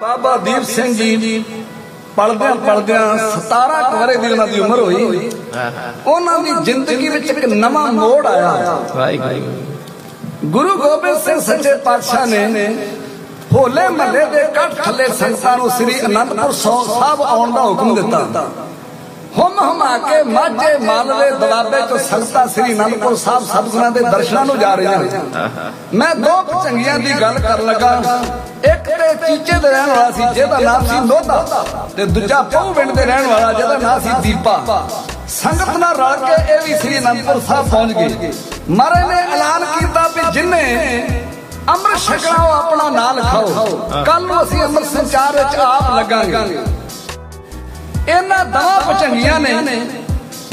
ਬਾਬਾ ਦੀਪ ਸਿੰਘ ਜੀ ਪਲਦਿਆਂ ਪਲਦਿਆਂ 17 ਕੁ ਦੀ ਉਹਨਾਂ ਦੀ ਉਮਰ ਹੋਈ। ਉਹਨਾਂ ਦੀ ਜ਼ਿੰਦਗੀ ਵਿੱਚ ਇੱਕ ਨਵਾਂ ਮੋੜ ਆਇਆ। ਵਾਹਿਗੁਰੂ ਗੁਰੂ ਗੋਬਿੰਦ ਸਿੰਘ ਸੱਚੇ ਪਾਤਸ਼ਾਹ ਨੇ ਹੋਲੇ ਮਹੱਲੇ ਦੇ ਕੱਟ ਥੱਲੇ ਸੰਗਤਾਂ ਨੂੰ ਸ੍ਰੀ ਅਨੰਦਪੁਰ ਸਾਹਿਬ ਆਉਣ ਦਾ ਹੁਕਮ ਦਿੱਤਾ। ਹਮ ਹਮਾ ਕੇ ਮਾਝੇ ਮਾਲਵੇ ਦਵਾਬੇ ਤੋਂ ਸੰਗਤਾਂ ਸ੍ਰੀ ਅਨੰਦਪੁਰ ਸਾਹਿਬ ਸਤਿਗੁਰਾਂ ਦੇ ਦਰਸ਼ਨਾਂ ਨੂੰ ਜਾ ਰਹੀਆਂ ਮੈਂ ਦੋ ਚੰਗੀਆਂ ਦੀ ਗੱਲ ਕਰਨ ਲੱਗਾ। ਇੱਕ ਤੇ ਚੀਚੇ ਦੇ ਰਹਿਣ ਵਾਲਾ ਸੀ, ਜਿਹਦਾ ਨਾਮ ਸੀ ਲੋਧਾ, ਤੇ ਦੂਜਾ ਪਹੂ ਪਿੰਡ ਦੇ ਰਹਿਣ ਵਾਲਾ, ਜਿਹਦਾ ਨਾਮ ਸੀ ਦੀਪਾ। ਸੰਗਤ ਨਾਲ ਰਲ ਕੇ ਇਹ ਵੀ ਸ੍ਰੀ ਅਨੰਦਪੁਰ ਸਾਹਿਬ ਪਹੁੰਚ ਗਏ। ਮਹਾਰਾਜ ਨੇ ਐਲਾਨ ਕੀਤਾ ਵੀ ਜਿੰਨੇ ਅੰਮ੍ਰਿਤ ਛਕਣਾ ਉਹ ਆਪਣਾ ਨਾਂ ਲਿਖਾਓ। ਕੱਲ ਨੂੰ ਅਸੀਂ ਅੰਮ੍ਰਿਤ ਸੰਚਾਰ ਵਿੱਚ ਆਪ ਲੱਗਾਂਗੇ। ਇਹਨਾਂ ਦਵਾ ਪਚੰਗੀਆਂ ਨੇ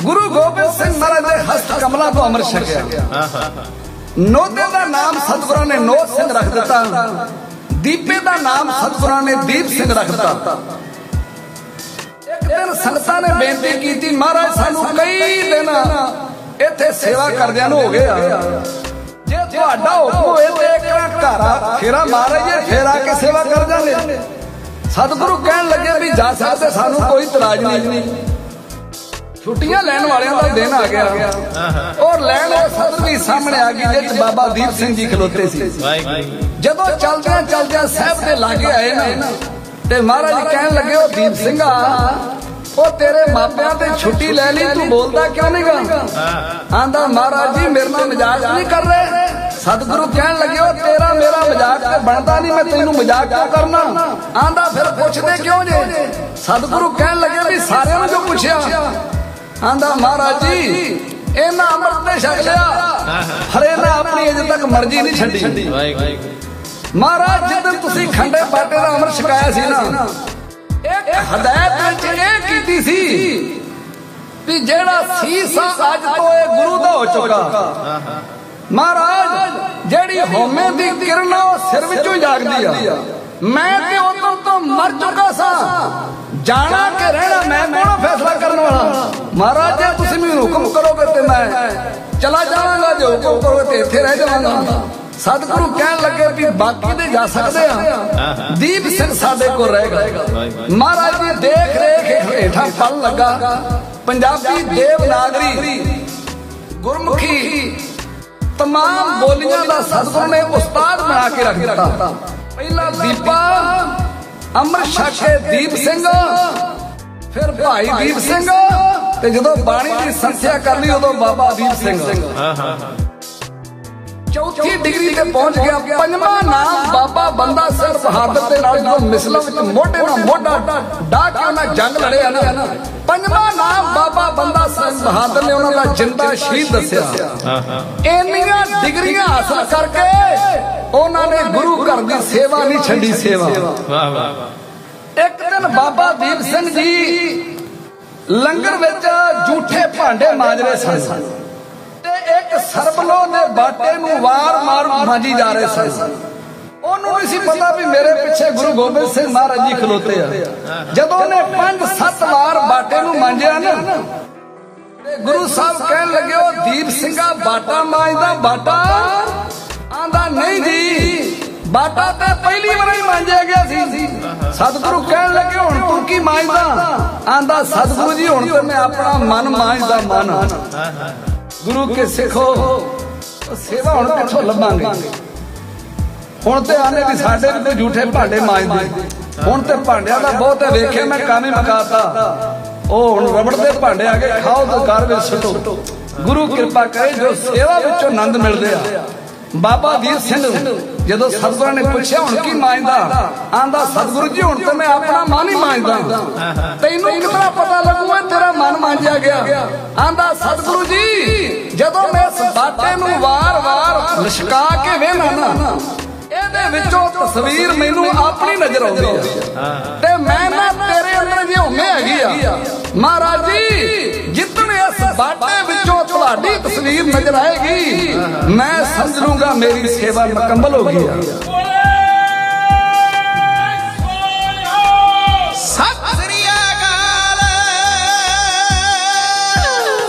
ਗੁਰੂ ਗੋਬਿੰਦ ਸਿੰਘ ਮਹਾਰਾਜ ਦੇ ਹਸਤ ਕਮਲਾਂ ਤੋਂ ਅੰਮ੍ਰਿਤ ਛਕਿਆ। ਨੋਦੇ ਦਾ ਨਾਮ ਸਤਿਗੁਰਾਂ ਨੇ ਨੋਦ ਸਿੰਘ ਰੱਖ ਦਿੱਤਾ। ਦੀਪੇ ਦਾ ਨਾਮ ਸਤਿਗੁਰਾਂ ਨੇ ਦੀਪ ਸਿੰਘ ਰੱਖ ਦਿੱਤਾ। ਇੱਕ ਦਿਨ ਸੰਗਤਾਂ ਨੇ ਬੇਨਤੀ ਕੀਤੀ ਮਹਾਰਾਜ ਸਾਨੂੰ ਕਈ ਦਿਨ ਇੱਥੇ ਸੇਵਾ ਕਰਦਿਆਂ ਨੂੰ ਹੋ ਗਏ ਆ। ਜੇ ਤੁਹਾਡਾ ਹੁਕਮ ਹੋਏ ਤੇ ਇੱਕ ਘਰ ਆ ਫੇਰਾ ਮਹਾਰਾਜ ਜੀ ਫੇਰ ਕੇ ਸੇਵਾ ਕਰ ਜਾਂਦੇ। ਸਤਿਗੁਰੂ ਕਹਿਣ ਲੱਗੇ ਵੀ ਜਾ ਸਕਦੇ, ਸਾਨੂੰ ਕੋਈ ਇਤਰਾਜ਼ ਨਹੀਂ। ਛੁੱਟੀਆਂ ਲੈਣ ਵਾਲਿਆਂ ਦਾ ਦਿਨ ਆ ਗਿਆ। ਔਰ ਲੈਣ ਵਾਲੇ ਸਤਿਗੁਰ ਸਾਹਮਣੇ ਆ ਗਈ, ਜਿਸ ਬਾਬਾ ਦੀਪ ਸਿੰਘ ਜੀ ਖਲੋਤੇ ਸੀ। ਜਦੋਂ ਚਲਦਿਆਂ ਚਲਦਿਆਂ ਸਾਹਿਬ ਦੇ ਲਾਗੇ ਆਏ ਨਾ, ਤੇ ਮਹਾਰਾਜ ਕਹਿਣ ਲੱਗੇ, ਉਹ ਦੀਪ ਸਿੰਘਾ ਉਹ ਤੇਰੇ ਮਾਪਿਆਂ ਤੇ ਛੁੱਟੀ ਲੈ ਲਈ, ਤੂੰ ਬੋਲਦਾ ਕਿਉਂ ਨਹੀਂਗਾ ਆਂਦਾ, ਮਹਾਰਾਜ ਜੀ, ਮੇਰੇ ਨਾਲ ਮਜ਼ਾਕ ਨਹੀਂ ਕਰ ਰਹੇ? ਸਤਿਗੁਰੂ ਕਹਿਣ ਲੱਗੇ ਤੇਰਾ ਮੇਰਾ ਮਜ਼ਾਕ ਤੇ ਬਣਦਾ ਨਹੀਂ, ਮੈਂ ਤੈਨੂੰ ਮਜ਼ਾਕ ਕਿਉਂ ਕਰਨਾ? ਆਂਦਾ, ਫਿਰ ਪੁੱਛਦੇ ਕਿਉਂ ਜੇ? ਸਤਿਗੁਰੂ ਕਹਿਣ ਲੱਗੇ ਵੀ ਸਾਰਿਆਂ ਨੂੰ ਜੋ ਪੁੱਛਿਆ। ਆਂਦਾ, ਮਹਾਰਾਜ ਜੀ, ਇਹਨਾਂ ਅੰਮ੍ਰਿਤ ਤੇ ਛਕ ਲਿਆ। ਹਰੇ ਇਹਨਾਂ ਆਪਣੀ ਅਜੇ ਤੱਕ ਮਰਜ਼ੀ ਨਹੀਂ ਛੱਡੀ। ਮਹਾਰਾਜ ਜਦੋਂ ਤੁਸੀਂ ਖੰਡੇ ਬਾਟੇ ਦਾ ਅੰਮ੍ਰਿਤ ਛਕਾਇਆ ਸੀ ਨਾ, ਇੱਕ ਹਦਾਇਤ ਵਿੱਚ ਇਹ ਕੀਤੀ ਸੀ ਵੀ ਜਿਹੜਾ ਸੀਸ ਅੱਜ ਤੋਂ ਇਹ ਗੁਰੂ ਦਾ ਹੋ ਚੁੱਕਾ। ਮਹਾਰਾਜ, ਜਿਹੜੀ ਹੋਮੇ ਦੀ ਕਿਰਨ ਉਹ ਸਿਰ ਵਿੱਚੋਂ ਜਾਗਦੀ ਆ। ਮੈਂ ਤੇ ਉਦੋਂ ਤੋਂ ਮਰ ਚੁੱਕਾ ਸਾਂ। ਜਾਣਾ ਕਿ ਰਹਿਣਾ, ਮੈਂ ਕੋਣਾ ਫੈਸਲਾ ਕਰਨ ਵਾਲਾ? ਮਹਾਰਾਜ, ਜੇ ਤੁਸੀਂ ਮੈਨੂੰ ਹੁਕਮ ਕਰੋਗੇ ਤੇ ਮੈਂ ਚਲਾ ਜਾਵਾਂਗਾ, ਜੇ ਹੁਕਮ ਕਰੋਗੇ ਤੇ ਇੱਥੇ ਰਹਿ ਜਾਵਾਂਗਾ। ਸਤਿਗੁਰੂ ਕਹਿਣ ਲੱਗੇ ਵੀ ਬਾਕੀ ਦੇ ਜਾ ਸਕਦੇ ਆ। ਦੀਪ ਸਿੰਘ ਸਾਡੇ ਕੋਲ ਰਹੇਗਾ। ਮਹਾਰਾਜ ਜੀ, ਦੇਖ, ਰੇਖ, ਹੇਠਾਂ ਪਲ ਲੱਗਾ। ਪੰਜਾਬੀ ਦੇਵਨਾਗਰੀ ਗੁਰਮੁਖੀ ਤਮਾਮ ਬੋਲੀਆਂ ਦਾ ਸਤਿਗੁਰੂ ਨੇ ਉਸਤਾਦ ਬਣਾ ਕੇ ਰੱਖ ਦਿੱਤਾ ਪਹਿਲਾ ਦੀਪਾ ਅਮਰ ਛਕੇ ਦੀਪ ਸਿੰਘ ਫਿਰ ਭਾਈ ਦੀਪ ਸਿੰਘ ਤੇ ਜਦੋਂ ਬਾਣੀ ਦੀ ਸੰਥਿਆ ਕਰ ਲਈ ਉਦੋਂ ਬਾਬਾ ਦੀਪ ਸਿੰਘ ਚੌਥੀ ਡਿਗਰੀ ਤੇ ਪਹੁੰਚ ਗਿਆ। ਪੰਜਵਾਂ ਨਾਮ ਬਾਬਾ ਬੰਦਾ ਸਿੰਘ ਬਹਾਦਰ ਦੇ ਨਾਲ ਜਦੋਂ ਮਿਸਲਾਂ ਵਿੱਚ ਮੋਢੇ ਨਾਲ ਮੋਢਾ ਡਾ ਕੇ ਉਹਨਾਂ ਜੰਗ ਲੜਿਆ ਨਾ। ਪੰਜਵਾਂ ਨਾਮ ਬਾਬਾ ਬੰਦਾ ਸਿੰਘ ਬਹਾਦਰ ਨੇ ਉਹਨਾਂ ਦਾ ਜਿੰਦਾ ਸ਼ਹੀਦ ਦੱਸਿਆ। ਇੰਨੀਆਂ ਡਿਗਰੀਆਂ ਹਾਸਲ ਕਰਕੇ ਉਹਨਾਂ ਨੇ ਗੁਰੂ ਘਰ ਦੀ ਸੇਵਾ ਨਹੀਂ ਛੱਡੀ ਸੇਵਾ। ਵਾਹ ਵਾਹ ਇੱਕ ਦਿਨ ਬਾਬਾ ਦੀਪ ਸਿੰਘ ਜੀ ਲੰਗਰ ਵਿੱਚ ਝੂਠੇ ਭਾਂਡੇ ਮਾਂਜ ਰਹੇ ਸਨ। ਇੱਕ ਸਰਬਲੋ ਦੇ ਬਾਟੇ ਨੂੰ ਵਾਰ-ਮਾਰ ਮਾਂਜੀ ਜਾ ਰਹੇ ਸਨ। ਉਹਨੂੰ ਨਹੀਂ ਸੀ ਪਤਾ ਵੀ ਮੇਰੇ ਪਿੱਛੇ ਗੁਰੂ ਗੋਬਿੰਦ ਸਿੰਘ ਮਹਾਰਾਜ ਜੀ ਖਲੋਤੇ ਆ। ਜਦੋਂ ਉਹਨੇ ਪੰਜ ਸੱਤ ਵਾਰ ਬਾਟੇ ਨੂੰ ਮਾਂਜਿਆ ਨਾ, ਤੇ ਗੁਰੂ ਸਾਹਿਬ ਕਹਿਣ ਲੱਗੇ, ਉਹ ਦੀਪ ਸਿੰਘਾ, ਬਾਟਾ ਮਾਂਜਦਾ, ਬਾਟਾ ਆਂਦਾ ਨਹੀਂ ਜੀ। ਬਾਟਾ ਤਾਂ ਪਹਿਲੀ ਵਾਰ ਹੀ ਮਾਂਜਿਆ ਗਿਆ ਸੀ। ਸਤਿਗੁਰੂ ਕਹਿਣ ਲੱਗੇ, ਹੁਣ ਤੂੰ ਕੀ ਮਾਂਜਦਾ? ਆਂਦਾ, ਸਤਿਗੁਰੂ ਜੀ, ਹੁਣ ਤੇ ਮੈਂ ਆਪਣਾ ਮਨ ਮਾਂਜਦਾ, ਮਨ। ਗੁਰੂ ਕੇ ਸਿੱਖੋ ਸੇਵਾ ਹੁਣ ਕਿੱਥੋਂ ਲੱਭਾਂਗੇ। ਹੁਣ ਤੇ ਆਨੇ ਵੀ ਸਾਡੇ ਵੀ ਕੋਈ ਝੂਠੇ ਭਾਂਡੇ ਮਾਂਜਦੇ। ਹੁਣ ਤੇ ਭਾਂਡਿਆਂ ਦਾ ਬਹੁਤ ਹੈ, ਵੇਖਿਆ ਮੈਂ ਕੰਮ ਹੀ ਮਕਾਤਾ। ਉਹ ਹੁਣ ਰਬੜ ਦੇ ਭਾਂਡੇ ਆ ਕੇ ਖਾਓ ਤੇ ਘਰ ਵਿੱਚ ਸੁੱਟੋ। ਗੁਰੂ ਕਿਰਪਾ ਕਰੇ ਜੋ ਸੇਵਾ ਵਿੱਚੋਂ ਆਨੰਦ ਮਿਲਦੇ ਆ। ਬਾਬਾ ਵੀਰ ਸਿੰਘ ਜਦੋਂ ਸਤਿਗੁਰਾਂ ਨੇ ਪੁੱਛਿਆ ਹੁਣ ਕੀ ਮਾਂਜਦਾ ਆਂਦਾ ਸਤਿਗੁਰੂ ਜੀ ਹੁਣ ਤੇ ਮੈਂ ਆਪਣਾ ਮਨ ਹੀ ਮਾਂਜਦਾ ਤੈਨੂੰ ਕਿਤਨਾ ਪਤਾ ਲੱਗੂਗਾ ਤੇਰਾ ਮਨ ਮਾਂਜਿਆ ਗਿਆ। ਆਂਦਾ ਸਤਿਗੁਰੂ ਜੀ ਜਦੋਂ ਮੈਂ ਇਸ ਬਾਟੇ ਨੂੰ ਵਾਰ-ਵਾਰ ਲਿਸ਼ਕਾ ਕੇ ਵੇਖਣਾ ਨਾ ਇਹਦੇ ਵਿੱਚੋਂ ਤਸਵੀਰ ਮੈਨੂੰ ਆਪਣੀ ਨਜ਼ਰ ਆਉਂਦੀ ਆ। ਤੇ ਮੈਂ ਨਾ ਤੇਰੇ ਅੰਦਰ ਜੇ ਹੁਮੇ ਹੈਗੀ ਆ। ਮਹਾਰਾਜ ਜੀ ਇਸ ਬਾਟੇ ਵਿੱਚੋਂ ਤੁਹਾਡੀ ਤਸਵੀਰ ਨਜ਼ਰ ਆਏਗੀ। ਮੈਂ ਸਮਝ ਲੂੰਗਾ ਮੇਰੀ ਸੇਵਾ ਮੁਕੰਮਲ ਹੋ ਗਈ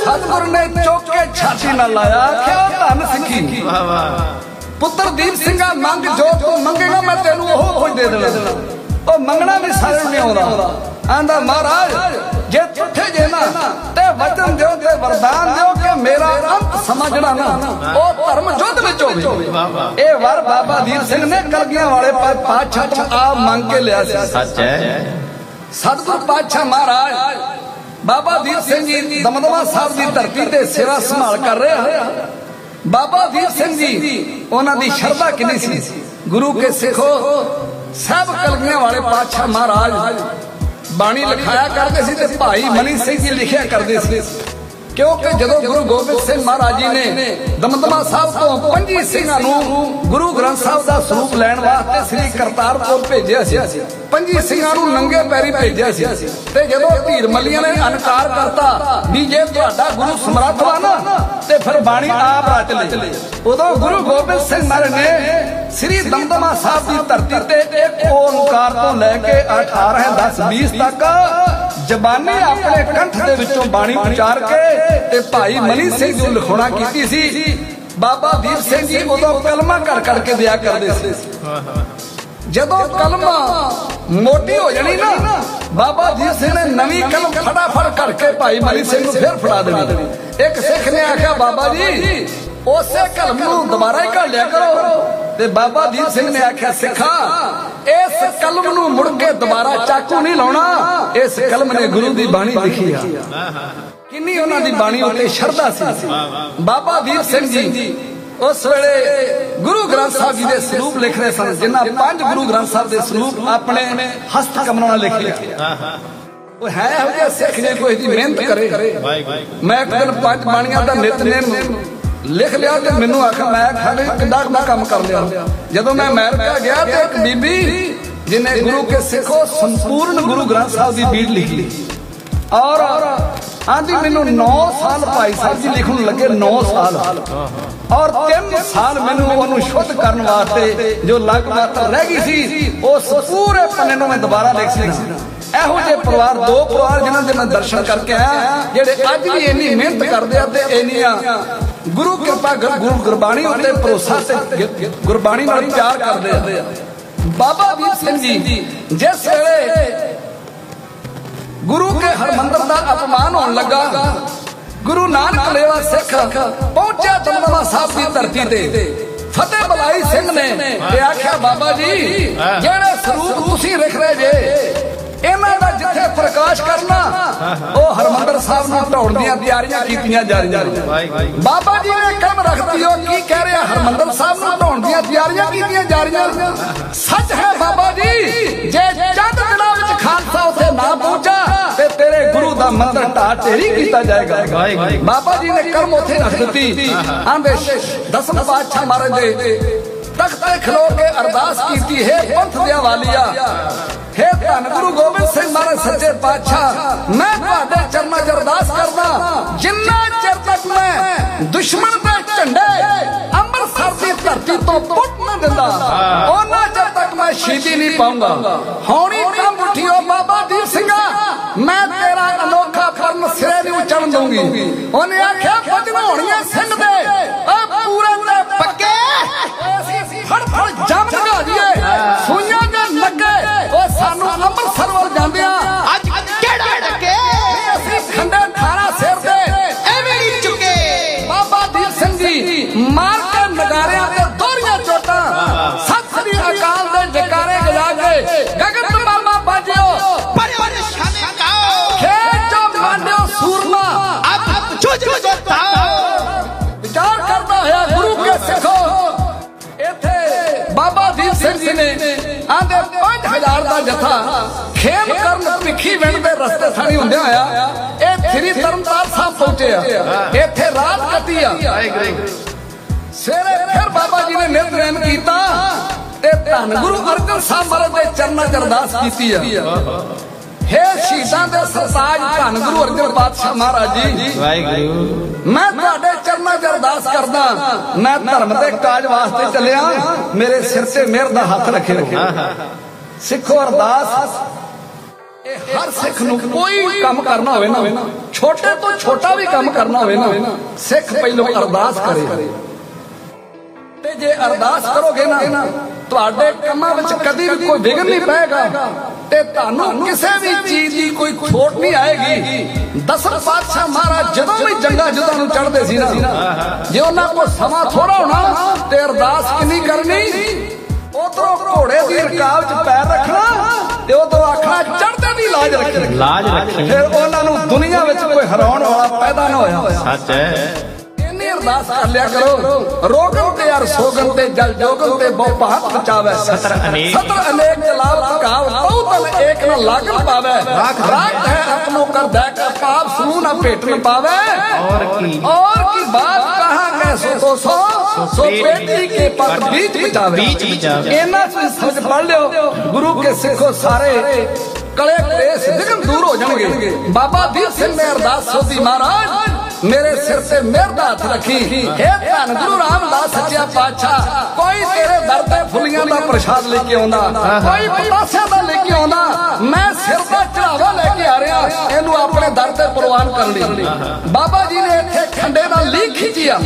ਸਤਿਗੁਰ ਨੇ ਚੁੱਕ ਛਾਤੀ ਨਾਲ ਲਾਇਆ। ਕਿਉਂ ਧੰਨ ਸਿੱਖੀ। ਵਾਹ ਵਾਹ ਪੁੱਤਰ ਦੀਪ ਸਿੰਘਾ ਮੰਗ ਜੋ ਤੂੰ ਮੰਗੇਗਾ ਮੈਂ ਤੈਨੂੰ ਉਹ ਕੁਝ ਦੇ ਦੇਣਾ। ਉਹ ਮੰਗਣਾ ਵੀ ਸਾਰਿਆਂ ਨੂੰ ਨਹੀਂ ਆਉਂਦਾ। ਆਂਦਾ ਮਹਾਰਾਜ ਜੇ ਤੁੱਠੇ ਜੇ ਨਾ ਤੇ ਵਚਨ ਦਿਓ ਤੇ ਵਰਦਾਨ ਦਿਓ ਕਿ ਮੇਰਾ ਅੰਤ ਸਮਾਂ ਜਿਹੜਾ ਨਾ। ਉਹ ਧਰਮ ਯੁੱਧ ਵਿੱਚ ਹੋਵੇ। ਇਹ ਵਰ ਬਾਬਾ ਦੀਪ ਸਿੰਘ ਨੇ ਕਲਗੀਆਂ ਵਾਲੇ ਪਾਤਸ਼ਾਹ ਤੋਂ ਆ ਮੰਗ ਕੇ ਲਿਆ ਸੀ। ਸੱਚ ਹੈ। ਸਤਿਗੁਰ ਪਾਤਸ਼ਾਹ ਮਹਾਰਾਜ ਬਾਬਾ ਦੀਪ ਸਿੰਘ ਜੀ ਦਮਦਮਾ ਸਾਹਿਬ ਦੀ ਧਰਤੀ ਤੇ ਸੇਵਾ ਸੰਭਾਲ ਕਰ ਰਹੇ ਬਾਬਾ ਦੀਪ ਸਿੰਘ ਜੀ ਉਹਨਾਂ ਦੀ ਸ਼ਰਧਾ ਕਿੰਨੀ ਸੀ? ਗੁਰੂ ਕੇ ਸਿੱਖੋ ਸਭ ਕਲਗੀਆਂ ਵਾਲੇ ਪਾਤਸ਼ਾਹ ਮਹਾਰਾਜ ਬਾਣੀ ਲਿਖਾਇਆ ਕਰਦੇ ਸੀ ਤੇ ਭਾਈ ਮਨੀ ਸਿੰਘ ਜੀ ਲਿਖਿਆ ਕਰਦੇ ਸੀ। ਕਿਉਂਕਿ ਜਦੋਂ ਗੁਰੂ ਗੋਬਿੰਦ ਸਿੰਘ ਮਹਾਰਾਜ ਜੀ ਨੇ ਦਮਦਮਾ ਸਾਹਿਬ ਤੋਂ ਪੰਜੀ ਸਿੰਘਾਂ ਨੂੰ ਗੁਰੂ ਗ੍ਰੰਥ ਸਾਹਿਬ ਦਾ ਸਰੂਪ ਲੈਣ ਵਾਸਤੇ ਸ੍ਰੀ ਕਰਤਾਰਪੁਰ ਭੇਜਿਆ ਸੀ। ਪੰਜੀ ਸਿੰਘਾਂ ਨੂੰ ਨੰਗੇ ਪੈਰੀ ਭੇਜਿਆ ਸੀ। ਤੇ ਜਦੋਂ ਧੀਰ ਮੱਲੀਆਂ ਨੇ ਅਨਕਾਰ ਕਰਤਾ ਵੀ ਜੇ ਤੁਹਾਡਾ ਗੁਰੂ ਸਮਰੱਥ ਵਾ ਨਾ। ਤੇ ਫਿਰ ਬਾਣੀ ਆਪ ਰਚ ਲੈ ਉਦੋਂ ਗੁਰੂ ਗੋਬਿੰਦ ਸਿੰਘ ਮਹਾਰਾਜ ਨੇ ਸ੍ਰੀ ਦਮਦਮਾ ਸਾਹਿਬ ਦੀ ਧਰਤੀ ਤੇ ਇੱਕ ਓੰਕਾਰ ਤੋਂ ਲੈ ਕੇ 18 10 20 ਤੱਕ। ਜ਼ਬਾਨੀ ਆਪਣੇ ਕੰਠ ਦੇ ਵਿੱਚੋਂ ਬਾਣੀ ਉਚਾਰ ਕੇ ਤੇ ਭਾਈ ਮਨੀ ਸਿੰਘ ਜੀ ਨੂੰ ਕੀਤੀ ਸੀ। ਬਾਬਾ ਦੀਪ ਸਿੰਘ ਜੀ ਉਦੋਂ ਕਲਮਾ ਘੜ ਘੜ ਕੇ ਦਿਆ ਕਰਦੇ ਸੀ। ਜਦੋਂ ਕਲਮਾ ਮੋਟੀ ਹੋ ਜਾਣੀ ਨਾ, ਬਾਬਾ ਦੀਪ ਸਿੰਘ ਨੇ ਨਵੀਂ ਕਲਮ ਫਟਾਫਟ ਘੜ ਕੇ ਭਾਈ ਮਨੀ ਸਿੰਘ ਨੂੰ ਫਿਰ ਫੜਾ ਦੇਣੀ। ਇੱਕ ਸਿੱਖ ਨੇ ਆਖਿਆ, ਬਾਬਾ ਜੀ, ਉਸੇ ਕਲਮ ਨੂੰ ਦੁਬਾਰਾ ਹੀ ਘੜ ਲਿਆ ਕਰੋ। ਤੇ ਬਾਬਾ ਦੀਪ ਸਿੰਘ ਨੇ ਆਖਿਆ ਸਿੱਖਾ ਇਸ ਕਲਮ ਨੂੰ ਮੁੜ ਕੇ ਦੁਬਾਰਾ ਚਾਕੂ ਨਹੀਂ ਲਾਉਣਾ। ਇਸ ਕਲਮ ਨੇ ਗੁਰੂ ਦੀ ਬਾਣੀ ਲਿਖੀ ਆ। ਕਿੰਨੀ ਉਹਨਾਂ ਦੀ ਬਾਣੀ ਉੱਤੇ ਸ਼ਰਧਾ ਸੀ। ਬਾਬਾ ਦੀਪ ਸਿੰਘ ਜੀ ਉਸ ਵੇਲੇ ਗੁਰੂ ਗ੍ਰੰਥ ਸਾਹਿਬ ਜੀ ਦੇ ਸਰੂਪ ਲਿਖ ਰਹੇ ਸਨ ਜਿਨ੍ਹਾਂ ਪੰਜ ਗੁਰੂ ਗ੍ਰੰਥ ਸਾਹਿਬ ਦੇ ਸਰੂਪ ਆਪਣੇ ਹਸਤ ਕਮਲਾਂ ਨਾਲ ਲਿਖੇ ਉਹ ਹੈ ਇਹੋ ਜਿਹਾ ਸਿੱਖ ਜੇ ਕੋਈ ਦੀ ਮਿਹਨਤ ਕਰੇ। ਮੈਂ ਇੱਕ ਦਿਨ ਪੰਜ ਬਾਣੀਆਂ ਦਾ ਨਿਤਨੇਮ ਲਿਖ ਲਿਆ ਤੇ ਮੈਨੂੰ ਆਖਿਆ ਮੈਂ ਖਾਣੇ ਕਿੰਨਾ ਮੈਂ ਕੰਮ ਕਰ ਲਿਆ। ਜਦੋਂ ਮੈਂ ਅਮਰੀਕਾ ਗਿਆ ਤੇ ਇੱਕ ਬੀਬੀ ਜਿਨੇ ਗੁਰੂ ਕੇ ਸਿੱਖੋ ਸੰਪੂਰਨ ਗੁਰੂ ਗ੍ਰੰਥ ਸਾਹਿਬ ਦੀ ਬੀੜ ਲਿਖੀ। ਔਰ ਆਂਦੀ ਮੈਨੂੰ 9 ਸਾਲ ਭਾਈ ਸਾਹਿਬ ਜੀ ਲਿਖਣ ਲੱਗੇ 9 ਸਾਲ। ਔਰ 3 ਸਾਲ ਮੈਨੂੰ ਉਹਨੂੰ ਸ਼ੁੱਧ ਕਰਨ ਵਾਸਤੇ ਜੋ ਲਗਭਗ ਰਹਿ ਗਈ ਸੀ, ਉਸ ਪੂਰੇ ਪੰਨੇ ਨੂੰ ਮੈਂ ਦੁਬਾਰਾ ਲਿਖ ਸੀ। ਇਹੋ ਜਿਹੇ ਪਰਿਵਾਰ, ਦੋ ਪਰਿਵਾਰ ਜਿਨ੍ਹਾਂ ਦੇ ਮੈਂ ਦਰਸ਼ਨ ਕਰਕੇ ਆਇਆ, ਜਿਹੜੇ ਅੱਜ ਵੀ ਇੰਨੀ ਮਿਹਨਤ ਕਰਦੇ ਆ ਤੇ ਇੰਨੀਆਂ ਗੁਰੂ ਕਿਰਪਾ ਗੁਰ- ਗੁਰੂ ਗੁਰਬਾਣੀ ਉੱਤੇ ਭਰੋਸਾ ਤੇ ਗੁਰਬਾਣੀ ਨਾਲ ਪਿਆਰ ਕਰਦੇ ਆ। ਬਾਬਾ ਦੀਪ ਸਿੰਘ ਜੀ ਜਿਸ ਵੇਲੇ ਗੁਰੂ ਕੇ ਹਰਮੰਦਰ ਦਾ ਅਪਮਾਨ ਹੋਣ ਲੱਗਾ ਗੁਰੂ ਨਾਨਕ ਲੇਵਾ ਸਿੱਖ ਪਹੁੰਚਿਆ ਦਮਦਮਾ ਸਾਹਿਬ ਦੀ ਧਰਤੀ ਤੇ। ਫਤਿਹ ਬਲਾਈ ਸਿੰਘ ਨੇ ਤੇ ਆਖਿਆ ਬਾਬਾ ਜੀ ਜਿਹੜੇ ਸਰੂਪ ਤੁਸੀਂ ਲਿਖ ਰਹੇ ਜੇ ਇਹਨਾਂ ਦਾ ਜਿੱਥੇ ਪ੍ਰਕਾਸ਼ ਕਰਨਾ, ਉਹ ਹਰਮੰਦਰ ਸਾਹਿਬ ਨੂੰ ਢਾਉਣ ਦੀਆਂ ਤਿਆਰੀਆਂ ਕੀਤੀਆਂ ਜਾ ਰਹੀਆਂ ਬਾਬਾ ਜੀ ਨੇ ਕਲਮ ਰੱਖਤੀ, ਉਹ ਕੀ ਕਹਿ ਰਿਹਾ? ਹਰਮੰਦਰ ਸਾਹਿਬ ਨੂੰ ਢਾਉਣ ਦੀਆਂ ਤਿਆਰੀਆਂ ਕੀਤੀਆਂ ਜਾ ਰਹੀਆਂ ਸੱਚ ਹੈ ਬਾਬਾ ਜੀ, ਜੇ ਚੰਦ ਦਿਨਾਂ ਵਿੱਚ ਖਾਲਸਾ ਉੱਥੇ ਨਾ ਪਹੁੰਚਾ, ਤੇ ਤੇਰੇ ਗੁਰੂ ਦਾ ਮੰਦਰ ਢਾਹ ਢੇਰੀ ਕੀਤਾ ਜਾਏਗਾ। ਬਾਬਾ ਜੀ ਨੇ ਕਰਮ ਉੱਥੇ ਰੱਖ ਦਿੱਤੀ। ਆਂਦੇ ਦਸਮ ਪਾਤਸ਼ਾਹ ਮਹਾਰਾਜ ਦੇ ਤਖਤ ਤੇ ਖਲੋ ਕੇ ਅਰਦਾਸ ਕੀਤੀ, ਹੈ ਪੰਥ ਦਿਆ ਵਾਲੀਆ ਹੈ ਧੰਨ ਗੁਰੂ ਗੋਬਿੰਦ ਸਿੰਘ ਮਹਾਰਾਜ, ਸੱਚੇ ਪਾਤਸ਼ਾਹ, ਮੈਂ ਤੁਹਾਡੇ ਚਰਨਾਂ 'ਚ ਅਰਦਾਸ ਕਰਦਾ, ਜਿੰਨਾ ਚਿਰ ਤੱਕ ਮੈਂ ਦੁਸ਼ਮਣ ਦੇ ਝੰਡੇ ਅੰਮ੍ਰਿਤਸਰ ਦੀ ਧਰਤੀ ਤੋਂ ਪੁੱਟ ਨਾ ਦਿੰਦਾ, ਉਹਨਾਂ ਚਿਰ ਤੱਕ ਮੈਂ ਸ਼ਹੀਦੀ ਨਹੀਂ ਪਾਉਂਗਾ ਹੌਣੀ ਕੰਮ ਉਠਿਓ ਬਾਬਾ ਦੀਪ ਸਿੰਘਾ, ਮੈਂ ਤੇਰਾ ਅਨੋਖਾ ਫਰਨ ਸਿਰੇ ਨੂੰ ਚੜਨ ਦਊਂਗੀ। ਉਹਨੇ ਆਖਿਆ ਬਦਨ ਹੋਣੀਆਂ ਸਿੰਘ ਦੇ ਆ ਪੂਰੇ ਤੇ ਪੱਕੇ। ਫੜ ਫੜ, ਜਮ ਲਗਾ ਦਈਏ। ਸੂਈਆਂ ਸਾਨੂੰ ਅੰਮ੍ਰਿਤਸਰ ਵੱਲ ਜਾਂਦੇ ਦਾ ਜਥਾ। ਖੇਮ ਕਰਨ ਭਿੱਖੀ ਵਿੰਡ ਦੇ ਰਸਤੇ ਥਾਣੀ ਹੁੰਦਿਆਂ ਹੋਇਆ ਇਹ ਥਰੀ ਤਰਨਤਾਰ ਸਾਹਿਬ ਪਹੁੰਚੇ ਆ। ਇੱਥੇ ਰਾਤ ਕੱਟੀ ਆ। ਸਵੇਰੇ ਫਿਰ ਬਾਬਾ ਜੀ ਨੇ ਨਿਤਨੇਮ ਕੀਤਾ ਤੇ ਧੰਨ ਗੁਰੂ ਅਰਜਨ ਸਾਹਿਬ ਮਹਾਰਾਜ ਦੇ ਚਰਨਾਂ 'ਚ ਅਰਦਾਸ ਕੀਤੀ ਆ। ਹੇ ਸ਼ਹੀਦਾਂ ਦੇ ਸਰਤਾਜ ਧੰਨ ਗੁਰੂ ਅਰਜਨ ਪਾਤਸ਼ਾਹ ਮਹਾਰਾਜ ਜੀ। ਵਾਹਿਗੁਰੂ। ਮੈਂ ਤੁਹਾਡੇ ਚਰਨਾਂ 'ਚ ਅਰਦਾਸ ਕਰਦਾ ਮੈਂ ਧਰਮ ਦੇ ਕਾਜ ਵਾਸਤੇ ਚੱਲਿਆ। ਮੇਰੇ ਸਿਰ ਤੇ ਮਿਹਰ ਦਾ ਹੱਥ ਰੱਖਿਓ। ਸਿੱਖੋ ਅਰਦਾਸ। ਇਹ ਹਰ ਸਿੱਖ ਨੂੰ ਕੋਈ ਕੰਮ ਕਰਨਾ ਹੋਵੇ ਨਾ, ਛੋਟੇ ਤੋਂ ਛੋਟਾ ਵੀ ਕੰਮ ਕਰਨਾ ਹੋਵੇ ਨਾ, ਸਿੱਖ ਪਹਿਲਾਂ ਅਰਦਾਸ ਕਰੇ। ਤੇ ਜੇ ਅਰਦਾਸ ਕਰੋਗੇ ਨਾ, ਤੁਹਾਡੇ ਕੰਮਾਂ ਵਿੱਚ ਕਦੀ ਵੀ ਕੋਈ ਵਿਘਨ ਨਹੀਂ ਪਏਗਾ। ਤੇ ਤੁਹਾਨੂੰ ਕਿਸੇ ਵੀ ਚੀਜ਼ ਦੀ ਕੋਈ ਖੋਟ ਨਹੀਂ ਆਏਗੀ। ਦਸਮ ਪਾਤਸ਼ਾਹ ਮਹਾਰਾਜ ਜਦੋਂ ਵੀ ਜੰਗਾਂ ਜੁਦਾਂ ਨੂੰ ਚੜ੍ਹਦੇ ਸੀ ਨਾ, ਜੇ ਉਹਨਾਂ ਕੋਲ ਸਮਾਂ ਥੋੜਾ ਹੋਣਾ ਤੇ ਅਰਦਾਸ ਕਿੰਨੀ ਕਰਨੀ? ਉਧਰੋਂ ਘੋੜੇ ਦੀ ਰਕਾਬ 'ਚ ਪੈਰ ਰੱਖਣਾ ਤੇ ਉਧਰੋਂ ਆਖਣਾ ਚੜਦੇ ਦੀ ਲਾਜ ਰੱਖੀ। ਲਾਜ ਰੱਖੀ। ਫਿਰ ਉਹਨਾਂ ਨੂੰ ਦੁਨੀਆ ਵਿੱਚ ਕੋਈ ਹਰਾਉਣ ਵਾਲਾ ਪੈਦਾ ਨਾ ਹੋਇਆ। ਸੱਚ ਹੈ। ਅਰਦਾਸ ਕਰ ਲਿਆ ਕਰੋ ਰੋਗਨ ਤੇ ਅਰ ਸੋਗਨ ਤੇ ਜਲ ਜੋਗਨ ਤੇ ਬਹੁ ਪਹਤ ਬਚਾਵੇ ਸਤਰ ਅਨੇਕ। ਸਤਰ ਅਨੇਕ ਚਲਾਵ ਕਾਵ ਤਉ ਤਨ ਏਕ ਨ ਲਾਗਨ ਪਾਵੇ। ਰਾਖ ਹੈ ਆਪਨੋ ਕਰਦਾ ਕਾ ਪਾਪ ਸੂ ਨ ਪਾਵੇ। ਔਰ ਕੀ। ਔਰ ਕੀ ਬਾਤ। ਸੋ ਸੋ ਸੋ ਗੁਰੂ ਕੇ ਸਿੱਖੋ ਸਾਰੇ। ਕਲੇ ਕਲੇਸ਼ ਵਿਗਨ ਦੂਰ ਹੋ ਜਾਣਗੇ। ਬਾਬਾ ਵੀਰ ਸਿੰਘ ਨੇ ਸੋਦੀ ਮਹਾਰਾਜ। ਮੇਰੇ ਸਿਰ ਤੇ ਮਿਹਰ ਦਾ ਹੱਥ ਰੱਖੀ। हे ਧੰਨ ਗੁਰੂ ਰਾਮਦਾਸ ਸੱਚਿਆ ਪਾਤਸ਼ਾਹ ਕੋਈ ਤੇਰੇ ਦਰ ਤੇ ਫੁੱਲੀਆਂ ਦਾ ਪ੍ਰਸ਼ਾਦ ਲੈ ਕੇ ਆਉਂਦਾ ਕੋਈ ਪਤਾਸਿਆਂ ਦਾ ਲੈ ਕੇ ਆਉਂਦਾ ਮੈਂ ਸਿਰ ਦਾ ਚੜਾਵਾ ਲੈ ਕੇ ਆ ਰਿਹਾ ਇਹਨੂੰ ਆਪਣੇ ਦਰ ਤੇ ਪ੍ਰਵਾਨ ਕਰ ਲਈ। ਬਾਬਾ ਜੀ ਨੇ ਇੱਥੇ ਖੰਡੇ ਦਾ ਲੀਕ ਖਿੱਚਿਆ।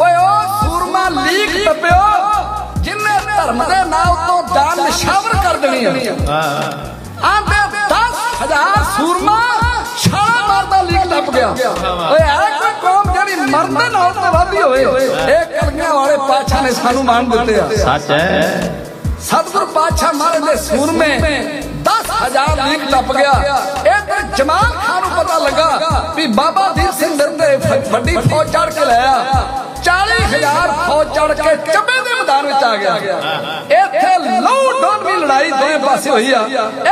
ਓਏ ਓ ਸੂਰਮਾ ਲੀਕ ਟੱਪਿਓ ਜਿੰਨੇ ਧਰਮ ਦੇ ਨਾਂ ਉਤੋਂ ਜਾਨ ਨਿਸ਼ਾਵਰ ਕਰ ਦੇਣੀ ਆ। ਆਂਦੇ 10000 ਸੂਰਮਾ ਮਾਰਦਾ ਟੱਪ ਗਿਆ। ਓਏ ਐ ਕੋਈ ਕੌਮ ਜਿਹੜੀ ਮਰਨ ਦੇ ਨਾਲ ਤੇ ਵਾਦੀ ਹੋਵੇ। ਇਹ ਕਲਗੀਆਂ ਵਾਲੇ ਪਾਛਾ ਨੇ ਸਾਨੂੰ ਮਾਣ ਦਿੱਤੇ ਆ। ਸੱਚ ਹੈ। ਸਤਿਗੁਰ ਪਾਤਸ਼ਾਹ ਮਹਾਰਾਜ ਦੇ ਸੂਰਮੇ 10000 ਲੀਕ ਟੱਪ ਗਿਆ। ਤੇ ਜਮਾਲ ਖਾਨ ਨੂੰ ਪਤਾ ਲੱਗਾ ਵੀ ਬਾਬਾ ਦੀਪ ਸਿੰਘ ਮਿਰਦੇ ਵੱਡੀ ਫੌਜ ਚੜ ਕੇ ਲਿਆ 40000 ਫੌਜ ਚੜ ਕੇ ਚੱਬੇ ਦੇ ਮੈਦਾਨ ਵਿੱਚ ਆ ਗਿਆ। ਇੱਥੇ ਲਹੂ ਡੋਲਵੀ ਲੜਾਈ ਦੋਵੇਂ ਪਾਸੇ ਹੋਈ ਆ।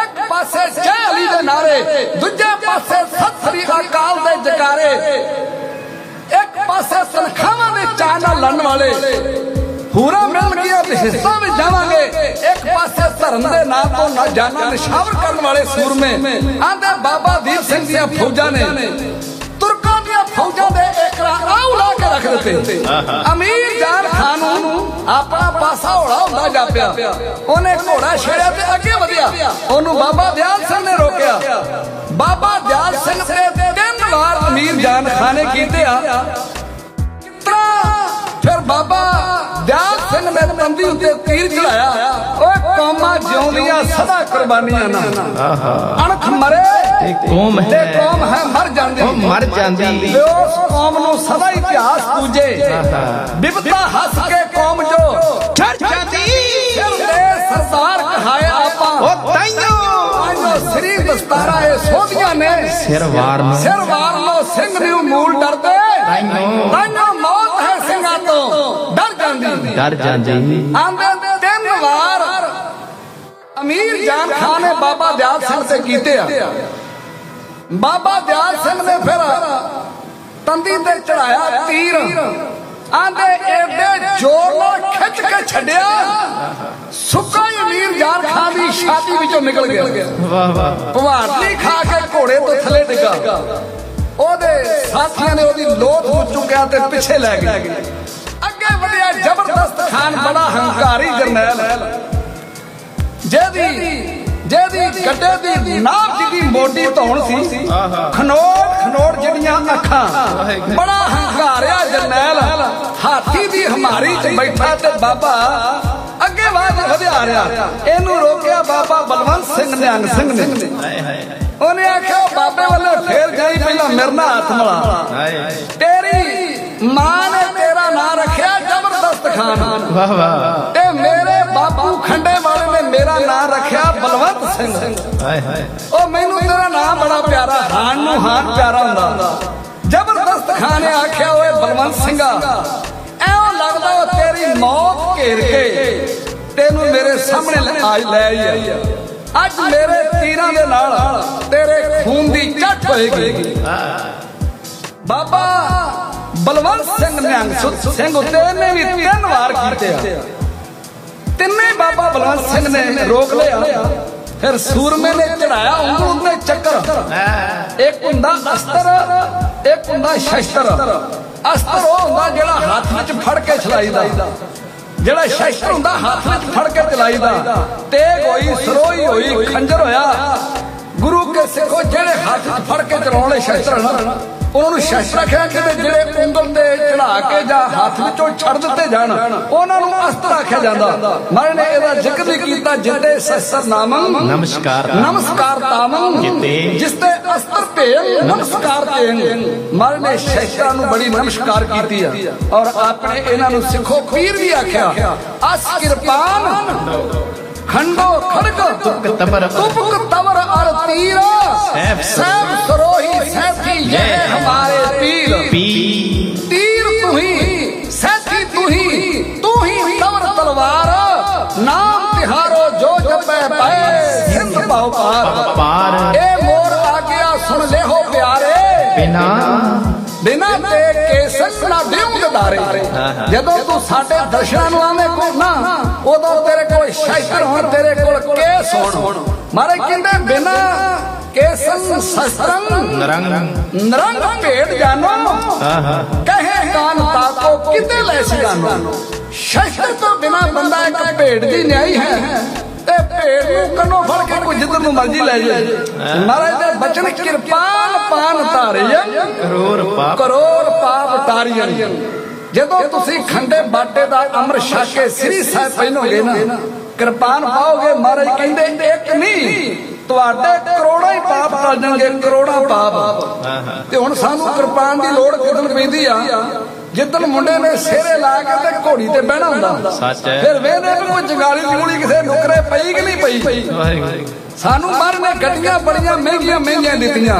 ਇੱਕ ਪਾਸੇ ਅਲੀ ਦੇ ਨਾਰੇ, ਦੂਜੇ ਪਾਸੇ ਸਤਿ ਸ੍ਰੀ ਅਕਾਲ ਦੇ ਜਕਾਰੇ, ਇੱਕ ਪਾਸੇ ਤਨਖਾਹਾਂ ਦੇ ਚਾਅ ਨਾਲ ਲੜਨ ਵਾਲੇ ਪੂਰਾ ਮਿਲ ਤੇ ਹਿੱਸਾ ਵੀ ਜਾਵਾਂਗੇ, ਇੱਕ ਪਾਸੇ ਧਰਮ ਦੇ ਨਾਂ ਤੋਂ ਨਾ ਜਾਨਾਂ ਨਿਸ਼ਾਵਰ ਕਰਨ ਵਾਲੇ ਸੂਰਮੇ ਆਂਦੇ ਬਾਬਾ ਦੀਪ ਸਿੰਘ ਦੀਆਂ ਫੌਜਾਂ ਨੇ ਫੌਜਾਂ ਦੇ ਏਕਰਾ ਆਉ ਲਾ ਕੇ ਰੱਖ ਦਿੱਤੇ। ਅਮੀਰ ਜਾਨ ਖਾਨ ਨੂੰ ਆਪਣਾ ਪਾਸਾ ਹੌਲਾ ਹੁੰਦਾ ਜਾਪਿਆ ਉਹਨੇ ਘੋੜਾ ਛੇੜਿਆ ਤੇ ਅੱਗੇ ਵਧਿਆ। ਉਹਨੂੰ ਬਾਬਾ ਦਿਆਲ ਸਿੰਘ ਨੇ ਰੋਕਿਆ। ਬਾਬਾ ਦਿਆਲ ਸਿੰਘ ਤੇ ਤਿੰਨ ਵਾਰ ਅਮੀਰ ਜਾਨ ਖਾਨ ਨੇ ਕੀਤੇ ਆ। ਫਿਰ ਬਾਬਾ ਦਿਆਲ ਸਿੰਘ ਨੇ ਤੰਦੀ ਉੱਤੇ ਤੀਰ ਚੜਾਇਆ। ਓਏ ਕੌਮਾਂ ਜਿਉਂਦੀਆਂ ਸਦਾ ਕੁਰਬਾਨੀਆਂ ਨਾ ਅਣਖ ਮਰੇ ਤੇ ਕੌਮ ਤੇ ਹੈ। ਕੌਮ ਹੈ ਮਰ ਜਾਂਦੀ। ਉਹ ਮਰ ਜਾਂਦੀ। ਤੇ ਉਸ ਕੌਮ ਨੂੰ ਸਦਾ ਇਤਿਹਾਸ ਪੂਜੇ। ਬਿਪਤਾ ਹੱਸ ਕੇ ਕੌਮ ਜੋ। ਛੜ ਜਾਂਦੀ। ਸਿਰ ਦੇ ਸਰਦਾਰ ਕਹਾਇਆ ਆਪਾਂ। ਉਹ ਤਾਈਓ। ਆਇਓ ਸ੍ਰੀ ਦਸਤਾਰਾ ਇਹ ਸੋਧੀਆਂ ਨੇ। ਸਿਰ ਵਾਰ ਨੂੰ। ਸਿਰ ਵਾਰ ਲੋ ਸਿੰਘ ਨੂੰ ਮੂਲ ਡਰਦੇ ਤਾਈਓ। ਤਾਈਓ ਮੌਤ ਹੈ ਸਿੰਘਾਂ ਤੋਂ। ਡਰ ਜਾਂਦੀ। ਡਰ ਜਾਂਦੀ। ਆਂਦੇ ਤਿੰਨ ਵਾਰ ਅਮੀਰ ਜਾਨ ਖਾਨ ਨੇ ਬਾਬਾ ਦਿਆਲ ਸਿੰਘ ਤੇ ਕੀਤੇ ਆ। ਬਾਬਾ ਦਿਆਲ ਸਿੰਘ ਨੇ ਫਿਰ ਤੰਦੀ ਤੇ ਚੜਾਇਆ ਤੀਰ। ਆਂਦੇ ਏਡੇ ਜ਼ੋਰ ਨਾਲ ਖਿੱਚ ਕੇ ਛੱਡਿਆ। ਸੁੱਕਾ ਹੀ ਅਮੀਰ ਜਾਨ ਖਾਨ ਦੀ ਛਾਤੀ ਵਿੱਚੋਂ ਨਿਕਲ ਗਿਆ। ਵਾਹ ਵਾਹ ਭਵਾਰਤੀ ਖਾ ਕੇ ਘੋੜੇ ਤੋਂ ਥੱਲੇ ਡਿੱਗਾ। ਉਹਦੇ ਸਾਥੀਆਂ ਨੇ ਉਹਦੀ ਲੋਥ ਨੂੰ ਚੁੱਕਿਆ ਤੇ ਪਿੱਛੇ ਲੈ ਗਏ। ਅੱਗੇ ਵਧਿਆ ਜ਼ਬਰਦਸਤ ਖਾਨ ਬੜਾ ਹੰਕਾਰੀ ਜਰਨੈਲ। ਜਿਹਦੀ ਜਿਹਦੀ ਗੱਡੇ ਦੀ ਨਾਭ ਜਿਹਦੀ ਮੋਢੀ ਧੌਣ ਸੀ ਖਨੋੜ ਖਨੋੜ ਜਿਹੜੀਆਂ ਅੱਖਾਂ ਬੜਾ ਹੰਕਾਰਿਆ ਜਰਨੈਲ ਹਾਥੀ ਦੀ ਹਮਾਰੀ ਚ ਬੈਠਾ ਤੇ ਬਾਬਾ ਅੱਗੇ ਵਾਦ ਵਧਿਆ ਰਿਹਾ ਇਹਨੂੰ ਰੋਕਿਆ ਬਾਬਾ ਬਲਵੰਤ ਸਿੰਘ ਨਿਹੰਗ ਸਿੰਘ ਨੇ। ਉਹਨੇ ਆਖਿਆ "ਉਹ ਬਾਬੇ ਵੱਲੋਂ ਫੇਰ ਜਾਈ ਪਹਿਲਾਂ ਮੇਰੇ ਨਾਲ ਹੱਥ ਮਿਲਾ। ਤੇਰੀ ਮਾਂ ਨੇ ਤੇਰਾ ਨਾਂ ਰੱਖਿਆ ਜ਼ਬਰਦਸਤ ਖਾਨ। ਵਾਹ ਵਾਹ। ਤੇ ਮੇਰੇ ਬਾਪੂ ਖੰਡੇ ਵਾਲੇ ਨੇ ਮੇਰਾ ਨਾਂ ਰੱਖਿਆ ਬਲਵੰਤ ਸਿੰਘ ਹਾਏ ਹਾਏ। ਉਹ ਮੈਨੂੰ ਤੇਰਾ ਨਾਂ ਬੜਾ ਪਿਆਰਾ ਹਾਨ ਨੂੰ ਹਾਨ ਪਿਆਰਾ ਹੁੰਦਾ। ਜ਼ਬਰਦਸਤ ਖਾਨ ਨੇ ਆਖਿਆ ਓਏ ਬਲਵੰਤ ਸਿੰਘਾ। ਐਉਂ ਲੱਗਦਾ ਉਹ ਤੇਰੀ ਮੌਤ ਘੇਰ ਕੇ ਤੈਨੂੰ ਮੇਰੇ ਸਾਹਮਣੇ ਲੈ- ਆ ਲੈ ਆਈ ਆ। ਅੱਜ ਮੇਰੇ ਤੀਰਾਂ ਦੇ ਨਾਲ ਤੇਰੇ ਖੂਨ ਦੀ ਚੱਟ ਹੋਏਗੀ। ਬਾਬਾ ਬਲਵੰਤ ਸਿੰਘ ਨਿਹੰਗ ਸਿੰਘ ਉੱਤੇ ਇਹਨੇ ਵੀ ਤਿੰਨ ਵਾਰ ਕੀਤੇ ਆ। ਤਿੰਨੇ ਬਾਬਾ ਬਲਵੰਤ ਸਿੰਘ ਨੇ ਰੋਕ ਲਿਆ। ਫਿਰ ਸੂਰਮੇ ਨੇ ਚੜਾਇਆ ਉਂਗਲ ਉੱਤੇ ਚੱਕਰ। ਇੱਕ ਹੁੰਦਾ ਅਸਤਰ, ਇੱਕ ਹੁੰਦਾ ਸ਼ਸਤਰ। ਅਸਤਰ ਉਹ ਹੁੰਦਾ ਜਿਹੜਾ ਹੱਥ ਵਿੱਚ ਫੜ ਕੇ ਚਲਾਈਦਾ। ਜਿਹੜਾ ਸ਼ਸਤਰ ਹੁੰਦਾ ਹੱਥ ਵਿੱਚ ਫੜ ਕੇ ਚਲਾਈਦਾ। ਤੇਗ ਹੋਈ, ਸਰੋਈ ਹੋਈ, ਖੰਜਰ ਹੋਇਆ। ਗੁਰੂ ਕੇ ਸਿੱਖੋ ਜਿਹੜੇ ਹੱਥ ਫੜ ਕੇ ਚਲਾਉਣੇ ਸ਼ਸਤਰ ਹਨ। ਉਹਨਾਂ ਨੂੰ ਸ਼ਸਤਰ ਰੱਖਿਆ ਕਿ ਜਿਹੜੇ ਉਂਗਲ ਤੇ ਚੜਾ ਕੇ ਜਾਂ ਹੱਥ ਵਿੱਚੋਂ ਛੱਡ ਦਿੱਤੇ ਜਾਣ ਉਹਨਾਂ ਨੂੰ ਅਸਤਰ ਆਖਿਆ ਜਾਂਦਾ। ਮਹਾਰਾਜ ਨੇ ਇਹਦਾ ਜ਼ਿਕਰ ਵੀ ਕੀਤਾ ਜਿੱਤੇ ਸ਼ਸਤਰ ਨਾਮੰ। ਨਮਸਕਾਰ। ਨਮਸਕਾਰ ਤਾਮੰ ਜਿਤੇ। ਜਿਸ ਤੇ ਅਸਤਰ ਭੇਲ ਨਮਸਕਾਰ ਤੇਨ ਮਹਾਰਾਜ ਨੇ ਸ਼ਸਤਰਾਂ ਨੂੰ ਬੜੀ ਨਮਸਕਾਰ ਕੀਤੀ ਆ। ਔਰ ਆਪਣੇ ਇਹਨਾਂ ਨੂੰ ਸਿੱਖੋ ਪੀਰ ਵੀ ਆਖਿਆ ਅਸ ਕਿਰਪਾਨ ਖੰਡੋ ਖੜਕ ਤੁਕ ਤਬਰ ਤੁਪਕ ਤਵਰ ਅਰ ਤੀਰ। ਸੈਫ ਸੈਬ ਸਰੋਹੀ। ਸੈਫੀ ਇਹ ਹਮਾਰੇ ਪਾਉ ਪਾਰ। ਪਾਰ ਇਹ ਮੋਰ ਆ ਗਿਆ ਸੁਣ ਲੈਹੋ ਪਿਆਰੇ। ਬਿਨਾ ਬਿਨਾ ਤੇ ਕੇਸਕ ਨਾ ਦੇਉ ਗਦਾਰੇ ਜਦੋਂ ਤੂੰ ਸਾਡੇ ਦਰਸ਼ਨਾਂ ਨੂੰ ਆਵੇਂ ਕੋ ਨਾ ਉਦੋਂ ਤੇਰੇ ਕੋਲ ਸ਼ੈਤਰ ਹੋਣ ਤੇਰੇ ਕੋਲ ਕੇਸ ਹੋਣ। ਮਾਰੇ ਕਹਿੰਦੇ ਬਿਨਾ ਕੇਸੰ ਸ਼ਸਤਰੰ ਨਰੰਗ। ਨਰੰਗ ਭੇਡ ਜਾਨੋ। ਆਹਾ ਕਹੇ ਕਾਨ ਤਾਕੋ ਕਿਤੇ ਲੈ ਸਿਗਾਨੋ ਸ਼ਸਤਰ ਤੋਂ ਬਿਨਾ ਬੰਦਾ ਇੱਕ ਭੇਡ ਦੀ ਨਿਆਈ ਹੈ। ਭੇਡ ਨੂੰ ਕੰਨੋਂ ਫੜ ਕੇ ਕੋਈ ਜਿੱਧਰ ਨੂੰ ਮਰਜ਼ੀ ਲੈ ਜਾਏ। ਮਹਾਰਾਜ ਦੇ ਬਚਨ ਕਿਰਪਾਨ ਪਾਨ ਧਾਰਿਆ ਕਰੋੜ ਪਾਪ। ਕਰੋੜ ਪਾਪ ਟਾਰੀਆਂ ਜਦੋਂ ਤੁਸੀਂ ਖੰਡੇ ਬਾਟੇ ਦਾ ਅੰਮ੍ਰਿਤ ਛਕ ਕੇ ਸ੍ਰੀ ਸਾਹਿਬ ਪਹਿਨੋਗੇ ਨਾ ਕਿਰਪਾਨ ਪਾਓਗੇ ਮਹਾਰਾਜ ਕਹਿੰਦੇ ਇੱਕ ਨਹੀਂ ਤੁਹਾਡੇ ਕਰੋੜਾਂ ਹੀ ਪਾਪ ਟਲ ਜਾਣਗੇ ਕਰੋੜਾਂ ਪਾਪ। ਤੇ ਹੁਣ ਸਾਨੂੰ ਕਿਰਪਾਨ ਦੀ ਲੋੜ ਕਿਦਨ ਪੈਂਦੀ ਆ? ਜਿੱਦਨ ਮੁੰਡੇ ਨੇ ਸਿਹਰੇ ਲਾ ਕੇ ਤੇ ਘੋੜੀ ਤੇ ਬਹਿਣਾ ਹੁੰਦਾ। ਸੱਚ ਹੈ। ਫਿਰ ਵੇਦੇ ਵੀ ਕੋਈ ਜਗਾਲੀ ਜਗੂਲੀ ਕਿਸੇ ਪਈ ਕਿ ਨਹੀਂ ਪਈ? ਸਾਨੂੰ ਮਰ ਨੇ ਗੱਡੀਆਂ ਬੜੀਆਂ ਮਹਿੰਗੀਆਂ ਮਹਿੰਗੀਆਂ ਦਿੱਤੀਆਂ।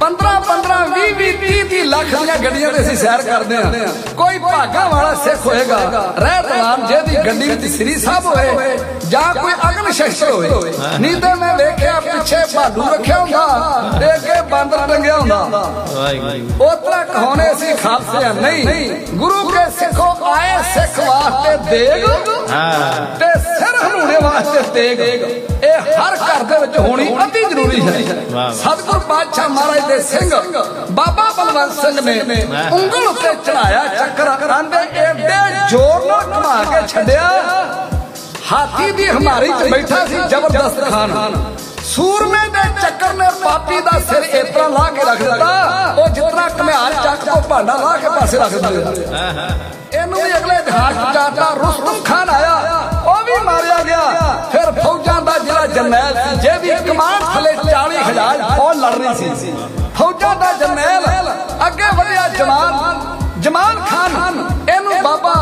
15 15 20 20 30 30 ਲੱਖ ਦੀਆਂ ਗੱਡੀਆਂ ਤੇ ਅਸੀਂ ਸੈਰ ਕਰਦੇ ਆ ਕੋਈ ਭਾਗਾ ਵਾਲਾ ਸਿੱਖ ਹੋਏਗਾ ਰਹਿਤਵਾਨ ਜਿਹਦੀ ਗੱਡੀ ਵਿੱਚ ਸ੍ਰੀ ਸਾਹਿਬ ਹੋਏ ਜਾਂ ਕੋਈ ਅਗਨ ਸ਼ਸਤਰ ਹੋਵੇ ਨਹੀਂ ਤੇ ਮੈਂ ਵੇਖਿਆ ਪਿੱਛੇ ਭਾਲੂ ਰੱਖਿਆ ਹੁੰਦਾ ਤੇ ਅੱਗੇ ਬਾਂਦਰ ਟੰਗਿਆ ਹੁੰਦਾ। ਵਾਹਿਗੁਰੂ ਉਤਰਾ ਕਹੋਨੇ ਅਸੀਂ ਖਾਲਸੇ ਨਹੀਂ ਗੁਰੂ ਕੇ ਸਿੱਖੋ ਆਏ ਸਿੱਖ ਵਾਸਤੇ ਦੇਗ ਹਾਂ। ਤੇ ਸਿਰ ਹਲੂਣੇ ਵਾਸਤੇ ਤੇਗ। ਇਹ ਹਰ ਘਰ ਦੇ ਵਿੱਚ ਹੋਣੀ ਅਤੀ ਜ਼ਰੂਰੀ ਹੈ। ਸਤਿਗੁਰ ਪਾਤਸ਼ਾਹ ਮਹਾਰਾਜ ਦੇ ਸਿੰਘ ਬਾਬਾ ਬਲਵੰਤ ਸਿੰਘ ਨੇ ਉਂਗਲ ਉੱਤੇ ਚੜਾਇਆ ਚੱਕਰ ਆਂਦੇ ਏਡੇ ਜ਼ੋਰ ਨਾਲ ਘੁਮਾ ਕੇ ਛੱਡਿਆ। ਹਾਥੀ ਦੀ ਹਮਾਰੀ ਚ ਬੈਠਾ ਸੀ ਜ਼ਬਰਦਸਤ ਖਾਨ। ਸੂਰਮੇ ਦੇ ਚੱਕਰ ਨੇ ਪਾਪੀ ਦਾ ਸਿਰ ਇਤਰਾ ਲਾ ਕੇ ਰੱਖ ਦਿੱਤਾ। ਉਹ ਜਿਤਨਾ ਘਮਿਆਰ ਚੱਕ ਤੋਂ ਭਾਂਡਾ ਲਾ ਕੇ ਪਾਸੇ ਰੱਖ ਦਿੰਦੇ ਇਹਨੂੰ ਵੀ ਅਗਲੇ ਜਹਾਜ਼ ਚ ਚਾਟਾ ਰੁਸਤਮ ਖਾਨ ਆਇਆ। ਫਿਰ ਫੌਜਾਂ ਦਾ ਜਿਹੜਾ ਜਰਨੈਲ ਸੀ ਜਿਹਦੀ ਕਮਾਨ ਥਲੇ 40000 ਫੌਜ ਲੜ ਰਹੀ ਸੀ। ਫੌਜਾਂ ਦਾ ਜਰਨੈਲ, ਅੱਗੇ ਵਧਿਆ ਜਮਾਨ ਜਮਾਨ ਖਾਨ, ਇਹਨੂੰ ਬਾਬਾ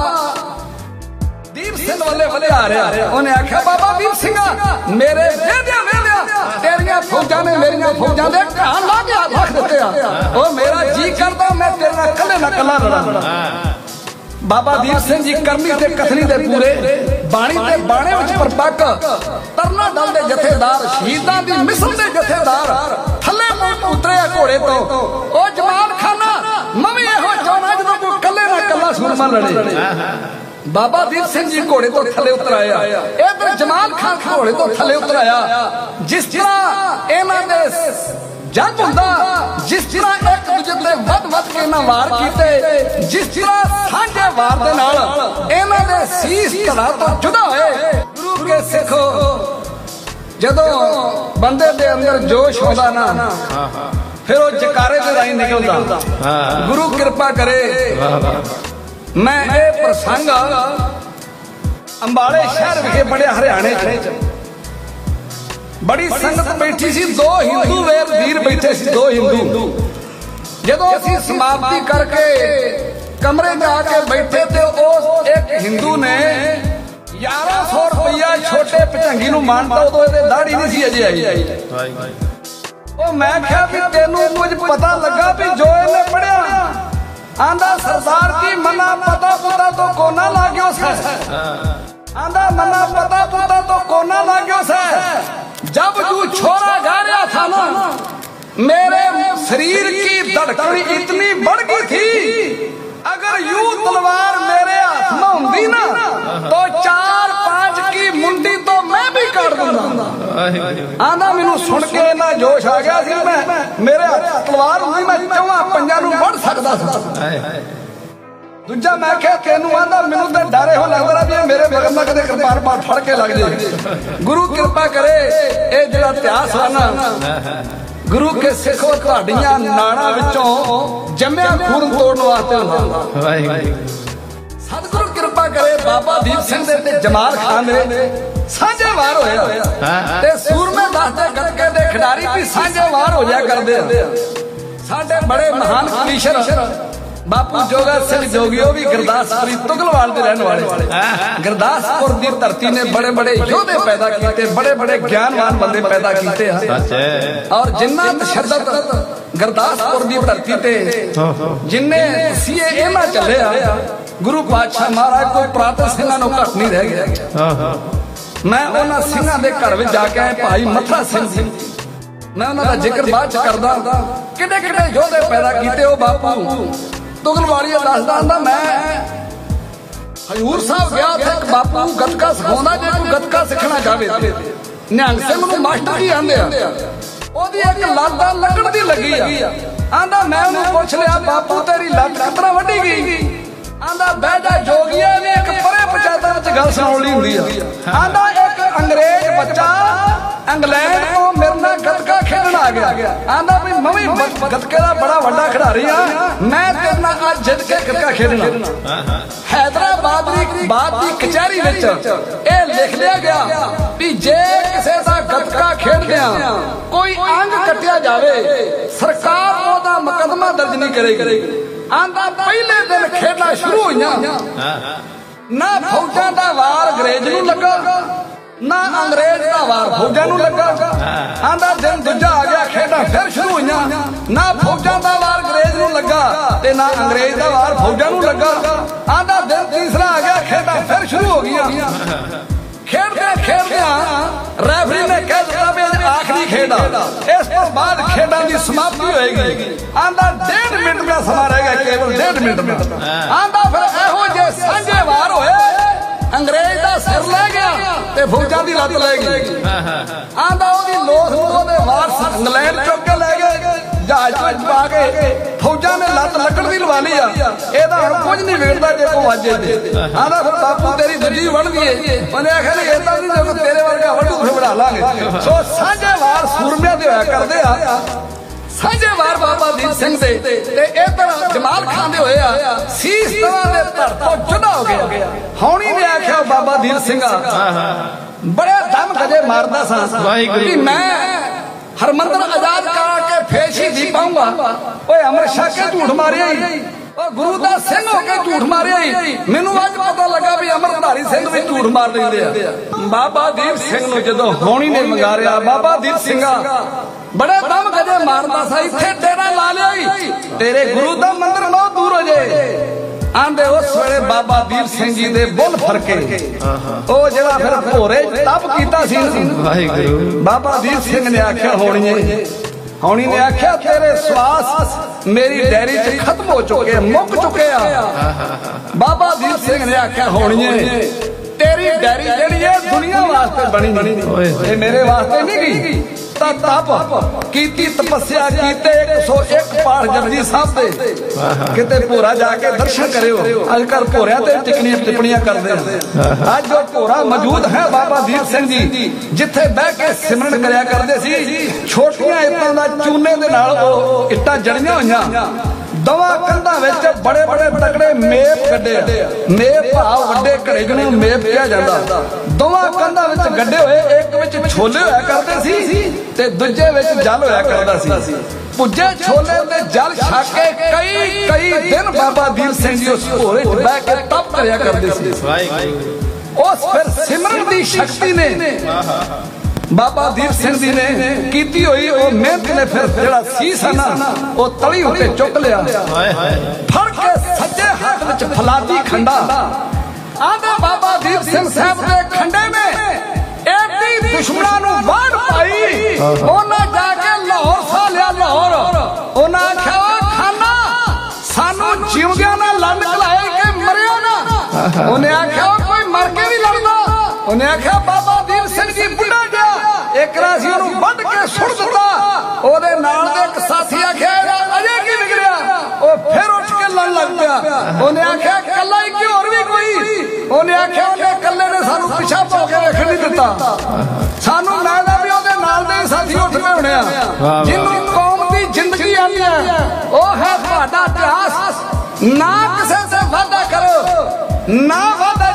ਦੀਪ ਸਿੰਘ ਵਾਲੇ ਵਧਿਆ ਰਿਹਾ। ਉਹਨੇ ਆਖਿਆ, ਬਾਬਾ ਵੀਰ ਸਿੰਘਾ ਮੇਰੇ ਵੇਦਿਆ ਵੇਦਿਆ ਤੇਰੀਆਂ ਫੌਜਾਂ ਨੇ ਮੇਰੀਆਂ ਫੌਜਾਂ ਦੇ ਘਾਣ ਲਾ ਕੇ ਹੱਥ ਦਿੱਤੇ ਆ। ਉਹ ਮੇਰਾ ਜੀ ਕਰਦਾ, ਮੈਂ ਤੇਰੇ ਨਾਲ ਕੱਲੇ ਨਾ ਕੱਲਾ ਲੜਾਂ। ਬਾਬਾ ਦੀਪ ਸਿੰਘ ਜੀ ਕਰਮੀ ਤੇ ਕਥਨੀ ਦੇ ਪੂਰੇ ਬਾਣੀ ਤੇ ਬਾਣੇ ਵਿੱਚ ਪਰਪੱਕ ਤਰਨਾ ਦਲ ਦੇ ਜਥੇਦਾਰ ਸ਼ਹੀਦਾਂ ਦੀ ਮਿਸਲ ਦੇ ਜਥੇਦਾਰ ਥੱਲੇ ਨੂੰ ਉਤਰਿਆ ਘੋੜੇ ਤੋਂ। ਉਹ ਜਮਾਨ ਖਾਨਾ ਮਵੇਂ ਇਹੋ ਚਾਹਣਾ ਜਦੋਂ ਕੋਈ ਕੱਲੇ ਨਾ ਕੱਲਾ ਸੁਰਮਾ ਲੜੇ। ਬਾਬਾ ਦੀਪ ਸਿੰਘ ਜੀ ਘੋੜੇ ਤੋਂ ਥੱਲੇ ਉਤਰ ਆਇਆ। ਇਧਰ ਜਮਾਲ ਖਾਨ ਘੋੜੇ ਤੋਂ ਥੱਲੇ ਉਤਰ ਆਇਆ। ਜਿਸ ਤਰ੍ਹਾਂ ਇਹਨਾਂ ਦੇ ਜੰਗ ਹੁੰਦਾ, ਜਿਸ ਤਰ੍ਹਾਂ ਇੱਕ ਦੂਜੇ ਤੇ ਵੱਧ ਵੱਧ ਕੇ ਇਹਨਾਂ ਵਾਰ ਕੀਤੇ, ਜਿਸ ਤਰ੍ਹਾਂ ਸਾਂਝੇ ਵਾਰ ਦੇ ਨਾਲ ਇਹਨਾਂ ਦੇ ਸੀਸ ਧੜਾ ਤੋਂ ਜੁਦਾ ਹੋਏ। ਗੁਰੂ ਕੇ ਸਿੱਖੋ, ਜਦੋਂ ਬੰਦੇ ਦੇ ਅੰਦਰ ਜੋਸ਼ ਹੁੰਦਾ ਨਾ, ਫਿਰ ਉਹ ਜਕਾਰੇ ਦੇ ਰਾਹੀਂ ਨਿਕਲਦਾ। ਹਾਂ ਗੁਰੂ ਕਿਰਪਾ ਕਰੇ। ਮੈਂ ਇਹ ਪ੍ਰਸੰਗ ਅੰਬਾਲੇ ਸ਼ਹਿਰ ਵਿਖੇ ਪੜਿਆ ਹਰਿਆਣੇ ਚ। ਬੜੀ ਸੰਗਤ ਬੈਠੀ ਸੀ ਦੋ ਹਿੰਦੂ ਵੇਰ ਵੀਰ ਬੈਠੇ ਸੀ ਦੋ ਹਿੰਦੂ। ਜਦੋਂ ਅਸੀਂ ਸਮਾਪਤੀ ਕਰਕੇ ਕਮਰੇ ਜਾ ਕੇ ਬੈਠੇ ਤੇ ਉਹ ਇੱਕ ਹਿੰਦੂ ਨੇ 1100 ਰੁਪਇਆ ਛੋਟੇ ਭਚੰਗੀ ਨੂੰ ਮੰਨਤਾ ਉਦੋਂ ਇਹਦੇ ਦਾੜੀ ਨਹੀਂ ਸੀ ਅਜੇ ਆਈ। ਉਹ ਮੈਂ ਕਿਹਾ ਵੀ ਤੈਨੂੰ ਕੁਝ ਪਤਾ ਲੱਗਾ ਵੀ ਜੋ ਇਹਨੇ ਪੜਿਆ ਆਂਦਾ ਸਰਦਾਰ ਜੀ ਮਨਾ ਪਤਾ ਪੁੱਤਾ ਤੋਂ ਕੋਨਾ ਲਾਗਿਓ ਸੈ ਆਂਦਾ ਮਨਾ ਪਤਾ ਪੁੱਤਾ ਤੋਂ ਕੋਨਾ ਲਾਗਿਓ ਸੈ जब तू छोरा गा रहा था ना मेरे शरीर की धड़कन इतनी बढ़ गई थी अगर यू तलवार मेरे हाथ में होंगी ना तो चार पांच की मुंडी तो मैं भी काट दूंगा आना मेनू सुन के ना जोश आ गया सी मैं मेरे हाथ तलवार होंगी मैं चौहां पंजा नु बढ़ सकदा सी ਦੂਜਾ ਮੈਂ ਕਿਹਾ ਤੈਨੂੰ ਆਂਦਾ ਮੈਨੂੰ ਤਾਂ ਡਰੇ ਹੋ ਲੱਗਦਾ ਵੀ ਮੇਰੇ ਬਗਲ ਨਾਲ ਕਦੇ ਕਿਰਪਾਨ ਪਾਟ ਫੜ ਕੇ ਲੱਗ ਜੇ। ਗੁਰੂ ਕਿਰਪਾ ਕਰੇ, ਇਹ ਜਿਹੜਾ ਇਤਿਹਾਸ ਆ ਨਾ, ਗੁਰੂ ਕੇ ਸਿੱਖੋ ਤੁਹਾਡੀਆਂ ਨਾੜਾਂ ਵਿੱਚੋਂ ਜੰਮਿਆ ਖੂਨ ਤੋੜਨ ਵਾਸਤੇ ਹੁੰਦਾ। ਵਾਹਿਗੁਰੂ ਸਤਿਗੁਰੂ ਕਿਰਪਾ ਕਰੇ, ਬਾਬਾ ਦੀਪ ਸਿੰਘ ਦੇ ਤੇ ਜਮਾਲ ਖਾਨ ਦੇ ਸਾਂਝੇ ਵਾਰ ਹੋਇਆ ਤੇ ਸੂਰਮੇ ਦੱਸਦੇ ਗੱਤਕੇ ਦੇ ਖਿਡਾਰੀ ਵੀ ਸਾਂਝੇ ਵਾਰ ਹੋ ਜਾਇਆ ਕਰਦੇ ਸਾਡੇ ਬੜੇ ਮਹਾਨ ਕਲੀਸ਼ਰ ਬਾਪੂ ਜੋਗਾ ਸਿੰਘ ਜੋਗੀਓ ਵੀ ਗੁਰਦਾਸਪੁਰੀ ਤੁਗਲਵਾਲ ਦੇ ਰਹਿਣ ਵਾਲੇ ਗੁਰਦਾਸਪੁਰ ਦੀ ਧਰਤੀ ਨੇ ਬੜੇ ਬੜੇ ਯੋਧੇ ਪੈਦਾ ਕੀਤੇ ਬੜੇ ਬੜੇ ਗਿਆਨਵਾਨ ਬੰਦੇ ਪੈਦਾ ਕੀਤੇ ਆ ਸੱਚ ਹੈ। ਔਰ ਜਿੰਨਾ ਤਸ਼ੱਦਦ ਗੁਰਦਾਸਪੁਰ ਦੀ ਧਰਤੀ ਤੇ ਜਿੰਨੇ ਸੀਏ ਇਹਨਾਂ ਚੱਲਿਆ ਗੁਰੂ ਪਾਤਸ਼ਾਹ ਮਹਾਰਾਜ ਕੋਈ ਪ੍ਰਾਤਨ ਸਿੰਘਾਂ ਨੂੰ ਘੱਟ ਨਹੀਂ ਰਹਿ ਗਿਆ ਮੈਂ ਉਹਨਾਂ ਸਿੰਘਾਂ ਦੇ ਘਰ ਵਿੱਚ ਜਾ ਕੇ ਆਇਆ ਭਾਈ ਮੱਥਾ ਸਿੰਘ ਜੀ। ਮੈਂ ਉਹਨਾਂ ਦਾ ਜ਼ਿਕਰ ਬਾਅਦ ਚ ਕਰਦਾ ਕਿਹੜੇ ਕਿਹੜੇ ਯੋਧੇ ਪੈਦਾ ਕੀਤੇ ਉਹ ਬਾਪੂ। ਤੁਗਲਵਾਲੀਆ ਦੱਸਦਾ ਹੁੰਦਾ ਮੈਂ ਹਜੂਰ ਸਾਹਿਬ ਗਿਆ ਉੱਥੇ ਇੱਕ ਬਾਪੂ ਗੱਤਕਾ ਸਿਖਾਉਂਦਾ ਜੇ ਕੋਈ ਗੱਤਕਾ ਸਿੱਖਣਾ ਚਾਹਵੇ ਨਿਹੰਗ ਸਿੰਘ ਨੂੰ ਮਾਸਟਰ ਜੀ ਆਂਦੇ ਆ। ਉਹਦੀ ਇੱਕ ਲੱਤ ਲੱਗਣ ਦੀ ਲੱਗੀ ਆ। ਆਂਦਾ, ਮੈਂ ਉਹਨੂੰ ਪੁੱਛ ਲਿਆ, ਬਾਪੂ ਤੇਰੀ ਲੱਤ ਕਿਤਨਾ ਵੱਡੀ ਗਈ? ਆਂਦਾ, ਬਹਿ ਜਾ, ਜੋਗੀਆ ਨੇ ਇੱਕ ਪਰੇ ਪਚਾਤਾਂ ਵਿੱਚ ਗੱਲ ਸੁਣਾਉਣ ਹੁੰਦੀ ਆ। ਆਂਦਾ, ਇੱਕ ਅੰਗਰੇਜ਼ ਬੱਚਾ ਇੰਗਲੈਂਡ ਤੋਂ ਮੇਰੇ ਨਾਲ ਗੱਤਕਾ ਖੇਡਣ ਆ ਗਿਆ। ਆਂਦਾ ਵੀ ਮੈਂ ਵੀ ਗੱਤਕੇ ਦਾ ਬੜਾ ਵੱਡਾ ਖਿਡਾਰੀ ਆ। ਮੈਂ ਤੇਰੇ ਨਾਲ ਅੱਜ ਜਿੱਤ ਕੇ ਗੱਤਕਾ ਖੇਡਣਾ। ਹੈਦਰਾਬਾਦ ਦੀ ਬਾਤ ਦੀ ਕਚਹਿਰੀ ਵਿੱਚ ਇਹ ਲਿਖ ਲਿਆ ਗਿਆ ਵੀ ਜੇ ਕਿਸੇ ਦਾ ਗੱਤਕਾ ਖੇਡਦਿਆਂ ਕੋਈ ਅੰਗ ਕੱਟਿਆ ਜਾਵੇ, ਸਰਕਾਰ ਉਹਦਾ ਮੁਕੱਦਮਾ ਦਰਜ ਨਹੀਂ ਕਰੇਗੀ। ਆਂਦਾ ਪਹਿਲੇ ਦਿਨ ਖੇਡਣਾ ਸ਼ੁਰੂ ਹੋਈਆਂ। ਨਾ ਫੌਜਾਂ ਦਾ ਵਾਰ ਅੰਗਰੇਜ਼ ਨੂੰ ਲੱਗਾ। ਨਾ ਅੰਗਰੇਜ਼ ਦਾ ਵਾਰ ਫੌਜਾਂ ਨੂੰ ਲੱਗਾ। ਆਂਦਾ ਦਿਨ ਦੂਜਾ ਆ ਗਿਆ ਖੇਡਾਂ ਫਿਰ ਸ਼ੁਰੂ ਹੋਈਆਂ। ਨਾ ਫੌਜਾਂ ਦਾ ਵਾਰ ਅੰਗਰੇਜ਼ ਨੂੰ ਲੱਗਾ ਤੇ ਨਾ ਅੰਗਰੇਜ਼ ਦਾ ਵਾਰ ਫੌਜਾਂ ਨੂੰ ਲੱਗਾ। ਆਂਦਾ ਦਿਨ ਤੀਸਰਾ ਆ ਗਿਆ ਖੇਡਾਂ ਫਿਰ ਸ਼ੁਰੂ ਹੋ ਗਈਆਂ। ਖੇਡਦਿਆਂ ਖੇਡਦਿਆਂ ਰੈਫਰੀ ਨੇ ਕਹਿ ਦਿੱਤਾ ਵੀ ਇਹ ਆਖਰੀ ਖੇਡ ਆ। ਇਸ ਤੋਂ ਬਾਅਦ ਖੇਡਾਂ ਦੀ ਸਮਾਪਤੀ ਹੋਏਗੀ। ਆਂਦਾ ਡੇਢ ਮਿੰਟ ਦਾ ਸਮਾਂ ਰਹਿ ਗਿਆ ਕੇਵਲ ਡੇਢ ਮਿੰਟ ਦਾ। ਆਂਦਾ ਫਿਰ ਇਹੋ ਜੇ ਸਾਂਝੇ ਵਾਰ ਹੋਏ। ਅੰਗਰੇਜ਼ ਦਾ ਸਿਰ ਲੈ ਗਿਆ ਤੇ ਫੌਜਾਂ ਦੀ ਲੱਤ ਲੈ ਗਈ। ਆਂਦਾ ਉਹਦੀ ਲੋਥ ਨੂੰ ਉਹਦੇ ਵਾਰਸ ਇੰਗਲੈਂਡ ਚੁੱਕ ਕੇ ਲੈ ਗਏ, ਜਹਾਜ਼ ਵਿੱਚ ਪਾ ਕੇ ਫੌਜਾਂ ਨੇ ਲੱਤ ਲੱਕੜ ਦੀ ਲਵਾ ਲਈ ਆ। ਇਹਦਾ ਹੁਣ ਕੁਝ ਨਹੀਂ ਵੇਖਦਾ ਜੇ ਕੋ ਵਾਜੇ ਤੇ। ਆਂਦਾ ਫਿਰ ਬਾਪੂ ਤੇਰੀ ਦੂਜੀ ਵੜਦੀ ਏ। ਉਹਨੇ ਆਖਿਆ ਨਹੀਂ ਇਦਾਂ ਨਹੀਂ ਜੇ ਤੇਰੇ ਵਰਗਾ ਵੱਡੂ ਫਿਰ ਵੜਾ ਲਾਂਗੇ। ਸੋ ਸਾਂਝੇ ਵਾਰ ਸੂਰਮਿਆਂ ਦੇ ਹੋਇਆ ਕਰਦੇ ਆ। ਸਾਂਝੇ ਵਾਰ ਬਾਬਾ ਦੀਪ ਸਿੰਘ ਦੇ ਤੇ ਇਧਰ ਜਮਾਲ ਖਾਨ ਦੇ ਹੋਏ ਆ ਸੀਸ ਤਰ੍ਹਾਂ ਦੇ ਧੜ ਤੋਂ ਜੁਦਾ ਹੋ ਗਿਆ ਹੌਣੀ ਨੇ ਆਖਿਆ ਬਾਬਾ ਦੀਪ ਸਿੰਘ ਬੜੇ ਦਮ ਕਦੇ ਮਾਰਦਾ ਸਾਂ। ਵਾਹਿਗੁਰੂ। ਕਿ ਮੈਂ ਹਰਮੰਦਰ ਆਜ਼ਾਦ ਕਰਾ ਕੇ ਫੇਸ਼ੀ ਦੀ ਪਾਉਂਗਾ। ਓਏ ਅਮਰ ਸ਼ਾਹ ਕੇ ਝੂਠ ਮਾਰਿਆ ਈ। ਓ ਗੁਰੂ ਦਾ ਸਿੰਘ ਹੋ ਕੇ ਝੂਠ ਮਾਰਿਆ ਈ। ਮੈਨੂੰ ਅੱਜ ਪਤਾ ਲੱਗਾ ਵੀ ਅਮਰਧਾਰੀ ਸਿੰਘ ਵੀ ਝੂਠ ਮਾਰ ਲੈਂਦੇ ਆ। ਬਾਬਾ ਦੀਪ ਸਿੰਘ ਨੂੰ ਜਦੋਂ ਹੌਣੀ ਨੇ ਮੰਗਾਰਿਆ ਬਾਬਾ ਦੀਪ ਸਿੰਘਾ ਬੜੇ ਦਮ ਕਦੇ ਮਾਰਦਾ ਸਾ ਇੱਥੇ ਡੇਰਾ ਲਾ ਲਿਆ ਈ। ਤੇਰੇ ਗੁਰੂ ਦਾ ਮੰਦਿਰ ਬਹੁਤ ਦੂਰ ਹੋ ਜੇ। ਆਂਦੇ ਉਸ ਵੇਲੇ ਬਾਬਾ ਦੀਪ ਸਿੰਘ ਜੀ ਦੇ ਬੁੱਲ ਫਰਕੇ ਉਹ ਜਿਹੜਾ ਫਿਰ ਭੋਰੇ ਤਪ ਕੀਤਾ ਸੀ। ਨਾ, ਵਾਹਿਗੁਰੂ। ਬਾਬਾ ਦੀਪ ਸਿੰਘ ਨੇ ਆਖਿਆ ਹੋਣੀਏ ਹੌਣੀ ਨੇ ਆਖਿਆ ਤੇਰੇ ਸਵਾਸ ਮੇਰੀ ਡੈਰੀ 'ਚ ਖਤਮ ਹੋ ਚੁੱਕੇ ਮੁੱਕ ਚੁੱਕੇ ਆ। ਬਾਬਾ ਦੀਪ ਸਿੰਘ ਨੇ ਆਖਿਆ ਹੋਣੀਏ ਤੇਰੀ ਡੈਰੀ ਜਿਹੜੀ ਹੈ ਦੁਨੀਆ ਵਾਸਤੇ ਬਣੀ ਨਹੀਂ ਇਹ ਮੇਰੇ ਵਾਸਤੇ ਨਹੀਂ ਗਈ। ਤਾਂ ਤਪ, ਕੀਤੀ ਤਪੱਸਿਆ, ਕੀਤੇ 101 ਪਾਠ ਜਪਜੀ ਸਾਹਿਬ ਦੇ। ਕਿਤੇ ਭੋਰਾ ਜਾ ਕੇ ਦਰਸ਼ਨ ਕਰਿਓ। ਅੱਜ ਕੱਲ ਭੋਰਿਆਂ ਤੇ ਟਿਕਣੀਆਂ ਟਿੱਪਣੀਆਂ ਕਰਦੇ ਆ ਅੱਜ ਉਹ ਭੋਰਾ ਮੌਜੂਦ ਹੈ ਬਾਬਾ ਦੀਪ ਸਿੰਘ ਜੀ, ਜਿੱਥੇ ਬਹਿ ਕੇ ਸਿਮਰਨ ਕਰਿਆ ਕਰਦੇ ਸੀ। ਛੋਟੀਆਂ ਇੱਟਾਂ ਦਾ ਚੂਨੇ ਦੇ ਨਾਲ ਉਹ ਇੱਟਾਂ ਜੜੀਆਂ ਹੋਈਆਂ। ਦਵਾ ਕੰਧਾਂ ਵਿੱਚ ਬੜੇ ਬੜੇ ਤਕੜੇ ਮੇਪ ਗੱਡੇ ਆ। ਮੇਪ ਭਾਵ ਵੱਡੇ ਘੜੇ ਜਿਹਨੂੰ ਮੇਪ ਕਿਹਾ ਜਾਂਦਾ। ਦੋਵਾਂ ਕੰਧਾਂ ਵਿੱਚ ਗੱਡੇ ਹੋਏ ਇੱਕ ਵਿੱਚ ਛੋਲੇ ਹੋਇਆ ਕਰਦੇ ਸੀ ਤੇ ਦੂਜੇ ਵਿੱਚ ਜਲ ਹੋਇਆ ਕਰਦਾ ਸੀ। ਪੁੱਜੇ ਛੋਲੇ ਤੇ ਜਲ ਛਕ ਕੇ ਕਈ ਕਈ ਦਿਨ ਬਾਬਾ ਦੀਪ ਸਿੰਘ ਜੀ ਉਸ ਭੋਰੇ 'ਚ ਬਹਿ ਕੇ ਤਪ ਕਰਿਆ ਕਰਦੇ ਸੀ। ਉਸ ਫਿਰ ਸਿਮਰਨ ਦੀ ਸ਼ਕਤੀ ਨੇ ਬਾਬਾ ਦੀਪ ਸਿੰਘ ਜੀ ਨੇ ਕੀਤੀ ਹੋਈ ਉਹ ਮਿਹਨਤ ਨੇ ਫਿਰ ਜਿਹੜਾ ਸੀਸ ਨਾ ਉਹ ਤਲੀ ਉੱਤੇ ਚੁੱਕ ਲਿਆ। ਫੜ ਕੇ ਸੱਜੇ ਹੱਥ ਵਿੱਚ ਫਲਾਦੀ ਖੰਡਾ। ਆਂਦੇ ਬਾਬਾ ਦੀਪ ਸਿੰਘ ਸਾਹਿਬ ਦੇ ਖੰਡੇ ਨੇ ਐਡੀ ਦੁਸ਼ਮਣਾਂ ਨੂੰ ਵਾੜ ਪਾਈ। ਉਹਨਾਂ ਜਾ ਕੇ ਲਾਹੌਰ ਸਾ ਲਿਆ ਲਾਹੌਰ। ਉਹਨਾਂ ਆਖਿਆ ਖਾਨਾ, ਸਾਨੂੰ ਜਿਉਂਦਿਆਂ ਨਾਲ ਲੰਡ ਕਲਾਏ ਕਿ ਮਰਿਓ ਨਾ? ਉਹਨੇ ਆਖਿਆ ਕੋਈ ਮਰ ਕੇ ਵੀ ਲੜਦਾ। ਉਹਨੇ ਆਖਿਆ ਪਿਛਾ ਭੋ ਕੇ ਵੇਖਣ ਨਹੀਂ ਦਿੱਤਾ। ਸਾਨੂੰ ਲੱਗਦਾ ਵੀ ਉਹਦੇ ਨਾਲ ਦੇ ਸਾਥੀ ਉੱਠ ਚੁੱਕੇ ਹੋਣੇ ਆ। ਜਿਹਨੂੰ ਕੌਮ ਦੀ ਜ਼ਿੰਦਗੀ ਆਉਂਦੀ ਹੈ ਉਹ ਹੈ ਤੁਹਾਡਾ ਇਤਿਹਾਸ। ਨਾ ਕਿਸੇ ਸੇ ਵਾਅਦਾ ਕਰੋ ਨਾ ਵਾਅਦਾ